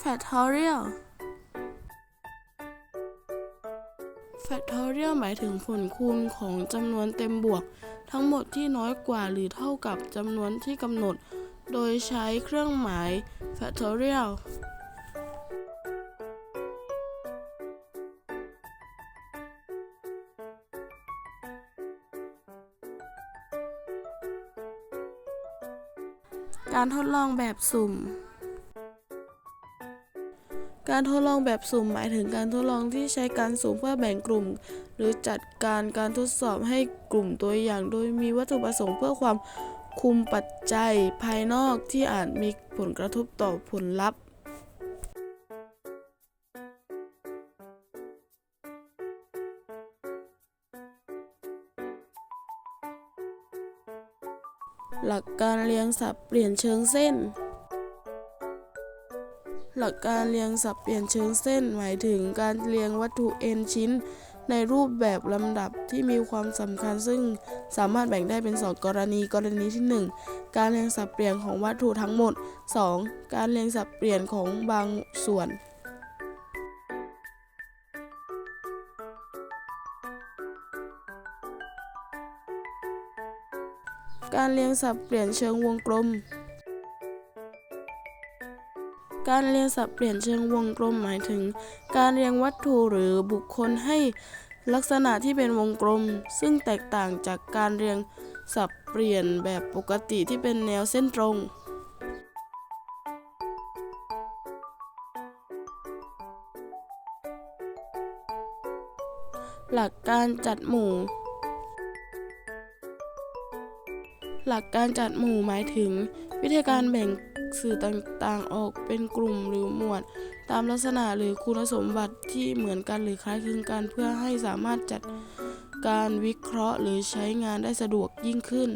factorial factorial หมายถึงผลคูณของจำนวนเต็มบวก ทั้งหมดที่น้อยกว่าหรือเท่ากับจำนวนที่กำหนด โดยใช้เครื่องหมาย factorial การทดลองแบบสุ่ม การทดลองแบบสุ่มหมายถึงการทดลองที่ใช้การสุ่มเพื่อแบ่งกลุ่ม หรือจัดการการทดสอบให้กลุ่มตัวอย่าง โดยมีวัตถุประสงค์เพื่อความคุมปัจจัยภายนอกที่อาจมีผลกระทบต่อผลลัพธ์หลักการเรียงสับเปลี่ยนเชิงเส้น หลักการเรียงสับเปลี่ยนเชิงเส้น หมายถึงการเรียงวัตถุ n ชิ้น ในรูปแบบลำดับที่มีความสำคัญ ซึ่งสามารถแบ่งได้เป็น 2 กรณี กรณีที่ 1 การเรียงสับเปลี่ยนของวัตถุทั้งหมด 2. การเรียงสับเปลี่ยนของบางส่วนการเรียงสับเปลี่ยนเชิงวงกลม การเรียงสับเปลี่ยนเชิงวงกลมหมายถึง การเรียงวัตถุหรือบุคคลให้ลักษณะที่เป็นวงกลม ซึ่งแตกต่างจากการเรียงสับเปลี่ยนแบบปกติที่เป็นแนวเส้นตรงหลักการจัดหมู่ หลักการจัดหมู่หมายถึง วิธีการแบ่ง สื่อต่างๆ ออกเป็นกลุ่มหรือหมวด ตามลักษณะหรือคุณสมบัติที่เหมือนกันหรือคล้ายคลึงกันเพื่อให้สามารถจัดการวิเคราะห์หรือใช้งานได้สะดวกยิ่งขึ้น